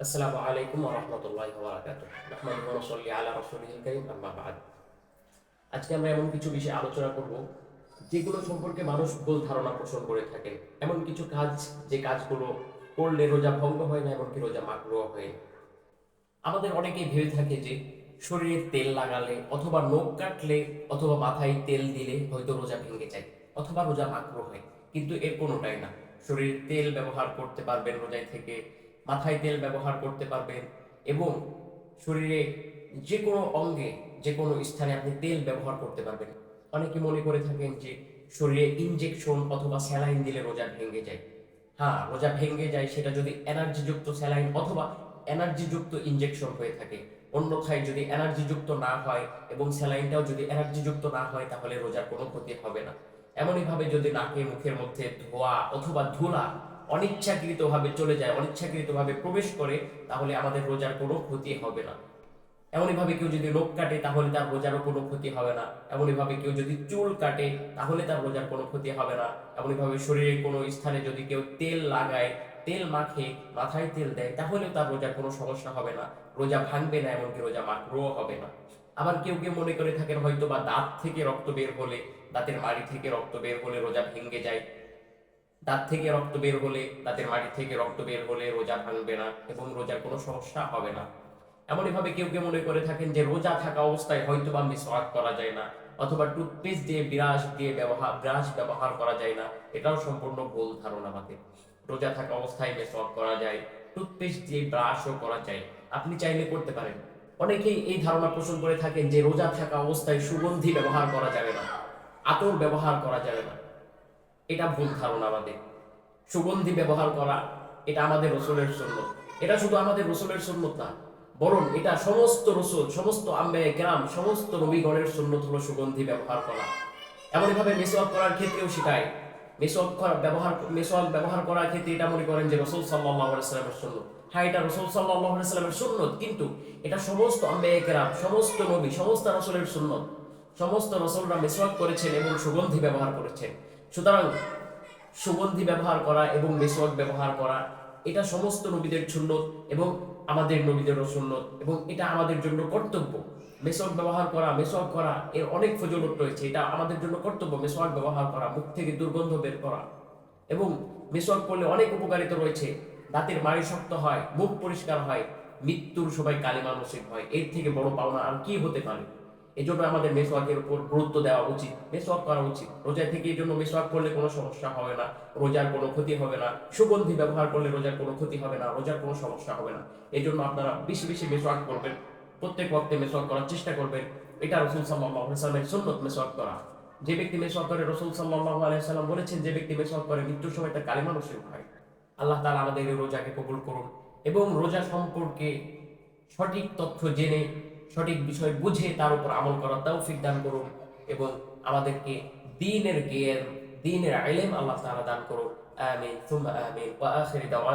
আসসালামু আলাইকুম রহমতুল্লাহ আলা রসুলিল করিম আম্মা বাদ আজকে আমরা এমন কিছু বিষয়ে আলোচনা করব, যেগুলো সম্পর্কে মানুষ ভুল ধারণা পোষণ করে থাকে। এমন কিছু কাজ, যে কাজগুলো করলে রোজা ভঙ্গ হয় না, এমনকি রোজা মাকরুহ হয়। আমাদের অনেকেই ভেবে থাকে যে, শরীরে তেল লাগালে অথবা নখ কাটলে অথবা মাথায় তেল দিলে হয়তো রোজা ভেঙে যায়, অথবা রোজা মাকরু হয়। কিন্তু এর কোনোটাই না। শরীরে তেল ব্যবহার করতে পারবেন রোজায় থেকে মাথায় তেল ব্যবহার করতে পারবেন এবং শরীরে যে কোনো অঙ্গে, যে কোনো স্থানে আপনি তেল ব্যবহার করতে পারবেন। অনেকে মনে করে থাকেন যে শরীরে ইনজেকশন অথবা স্যালাইন দিলে রোজা ভেঙে যায়। হ্যাঁ রোজা ভেঙে যায় সেটা যদি এনার্জিযুক্ত স্যালাইন অথবা এনার্জিযুক্ত ইনজেকশন হয়ে থাকে। অন্যথায় যদি এনার্জিযুক্ত না হয় এবং স্যালাইনটাও যদি এনার্জিযুক্ত না হয় তাহলে রোজার কোনো ক্ষতি হবে না। এমনইভাবে যদি নাকে, মুখের মধ্যে ধোয়া অথবা ধুলা অনিচ্ছাকৃতভাবে চলে যায়, অনিচ্ছাকৃতভাবে প্রবেশ করে, তাহলে আমাদের রোজার কোনো ক্ষতি হবে না। এমনইভাবে কেউ যদি নখ কাটে, তাহলে তার রোজারও কোনো ক্ষতি হবে না। এমনইভাবে কেউ যদি চুল কাটে, তাহলে তার রোজার কোনো ক্ষতি হবে না। এমনইভাবে শরীরে কোনো স্থানে যদি কেউ তেল লাগায়, তেল মাখে, মাথায় তেল দেয়, তাহলেও তার রোজার কোনো সমস্যা হবে না। রোজা ভাঙবে না, এমনকি রোজা মাকড়ও হবে না। আবার কেউ কেউ মনে করে থাকেন হয়তো বা দাঁত থেকে রক্ত বের হলে, দাঁতের মাড়ি থেকে রক্ত বের হলে রোজা ভেঙে যায়। দাঁত থেকে রক্ত বের হলে দাঁতের মাড়ি থেকে রক্ত বের হলে রোজা ভাঙবে না এবং রোজার কোনো সমস্যা হবে না। এমনইভাবে কেউ কেউ মনে করে থাকেন যে রোজা থাকা অবস্থায় হয়তো বা মিসওয়াক করা যায় না অথবা টুথপেস্ট দিয়ে ব্রাশ দিয়ে ব্যবহার ব্রাশ ব্যবহার করা যায় না। এটাও সম্পূর্ণ ভুল ধারণা আমাদের। রোজা থাকা অবস্থায় মেসওয়াক করা যায়, টুথপেস্ট দিয়ে ব্রাশও করা যায়। আপনি চাইলে করতে পারেন। অনেকেই এই ধারণা পোষণ করে থাকেন যে রোজা থাকা অবস্থায় সুগন্ধি ব্যবহার করা যাবে না, আতর ব্যবহার করা যাবে না। এটা ভুল ধারণা আমাদের। সুগন্ধি ব্যবহার করা, এটা আমাদের রসুলের সুন্নত। এটা শুধু আমাদের রসুলের সুন্নত না, বরং এটা সমস্ত রসুল, সমস্ত আম্বে গ্রাম সমস্ত নবীগণের সুন্নত হলো সুগন্ধি ব্যবহার করা। এমনইভাবে মেসওয়াক করার ক্ষেত্রেও সেটাই। মেসওয়াক ব্যবহার মেসওয়াক ব্যবহার করার ক্ষেত্রে এটা মনে করেন যে রসুল সাল্লাহ সাল্লামের সুন্নত। হ্যাঁ এটা রসুল সাল্লাহ সাল্লামের সুন্নত, কিন্তু এটা সমস্ত আম্বে গ্রাম সমস্ত নবী, সমস্ত রসুলের সুন্নত। সমস্ত রসুলরা মেসওয়াক করেছেন এবং সুগন্ধি ব্যবহার করেছেন। সুতরাং সুগন্ধি ব্যবহার করা এবং মেসওয়াক ব্যবহার করা, এটা সমস্ত নবীদের সুন্নত এবং আমাদের নবীদেরও সুন্নত এবং এটা আমাদের জন্য কর্তব্য। মেসওয়াক ব্যবহার করা মেসওয়াক করা, এর অনেক ফজলত রয়েছে। এটা আমাদের জন্য কর্তব্য মেসওয়াক ব্যবহার করা, মুখ থেকে দুর্গন্ধ বের করা। এবং মেসওয়াক করলে অনেক উপকারিতা রয়েছে। দাঁতের মাড়ি শক্ত হয়, মুখ পরিষ্কার হয়, মৃত্যুর সবাই কালিমা নসিব হয়। এর থেকে বড় পাওনা আর কি হতে পারে? এই জন্য আমাদের মেসওয়াকের উপর গুরুত্ব দেওয়া উচিত। মেসওয়াক করা উচিত। রোজা থেকে এই জন্য মেসওয়াক করলে কোনো সমস্যা হবে না। রোজার কোনো ক্ষতি হবে না। সুগন্ধি ব্যবহার করলে রোজার কোনো ক্ষতি হবে না। রোজার কোনো সমস্যা হবে না। এই জন্য আপনারা বেশি বেশি মেসওয়াক করবেন। প্রত্যেক ওয়াক্তে মেসওয়াক করার চেষ্টা করবেন। এটা রসুল সাল্লাহ সাল্লামের সুন্নত মেসওয়াক করা। যে ব্যক্তি মেসওয়াক করে, রসুল সাল্লাহ আলাইসাল্লাম বলেছেন, যে ব্যক্তি মেসওয়াক করে, মৃত্যুর সময় তার কালিমা নসিব হয়। আল্লাহ তাআলা আমাদের রোজাকে কবুল করুন এবং রোজা সম্পর্কে সঠিক তথ্য জেনে সঠিক বিষয় বুঝে তার উপর আমল করার তৌফিক দান করুন এবং আমাদেরকে দিনের জ্ঞান, দিনের আইলেম আল্লাহ তাআলা দান করুন। আমিন, সুম্মা আমিন, ওয়া আখির